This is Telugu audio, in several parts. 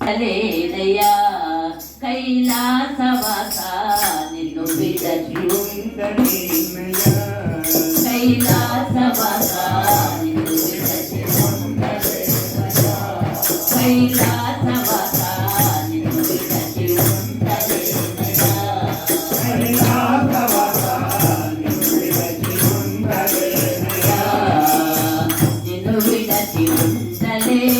లేదయ్యా కైలాసవాస నిన్ను విడచి ఉండని కైలాసవాస నిన్ను విడచి ఉండని కైలాసవాస Thank you.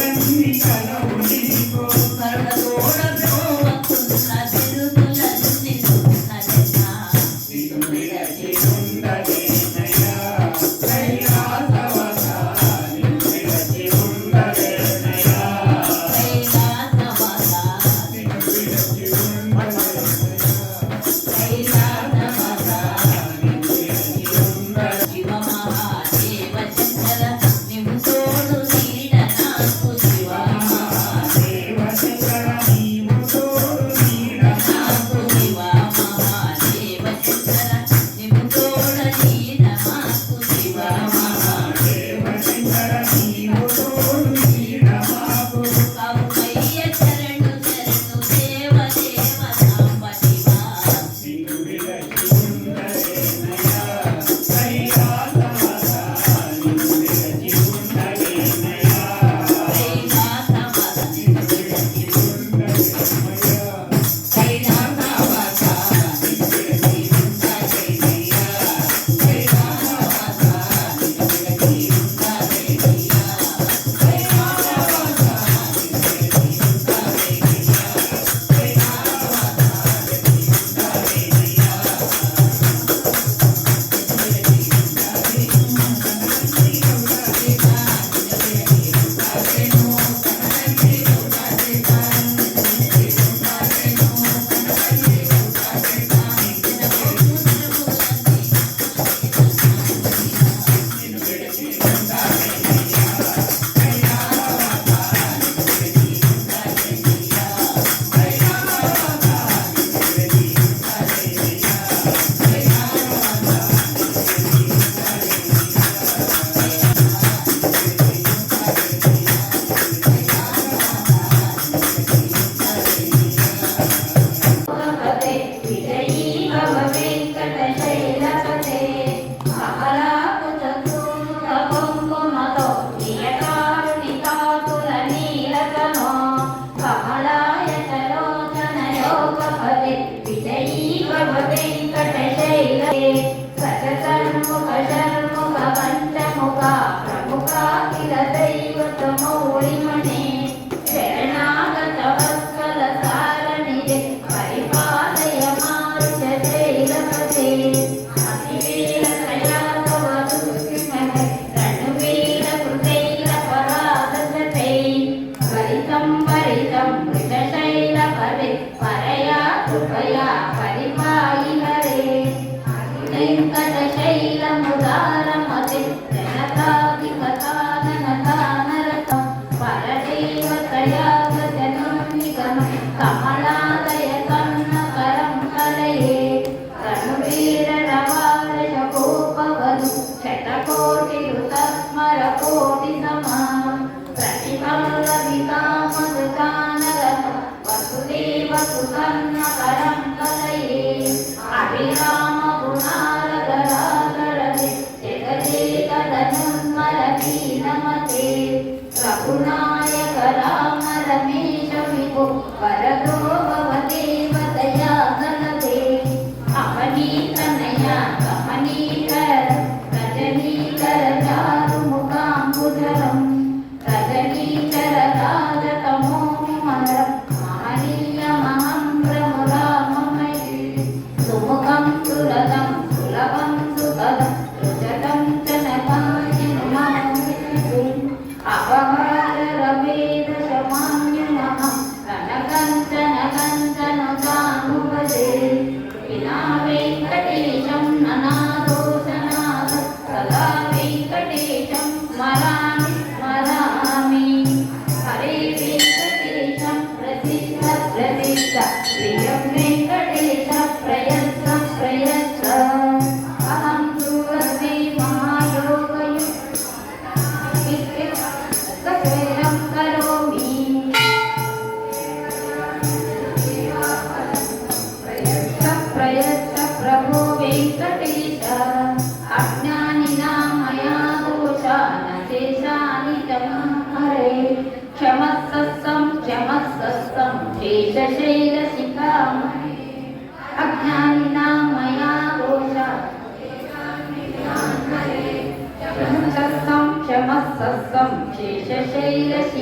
சாகிரதை धनुर्मरति नमते रघुनायक राम रमेश विभो वरदो शैलशिखामणि अज्ञानिना मया घोषा क्षमस्सं शेषशैलशिखामणे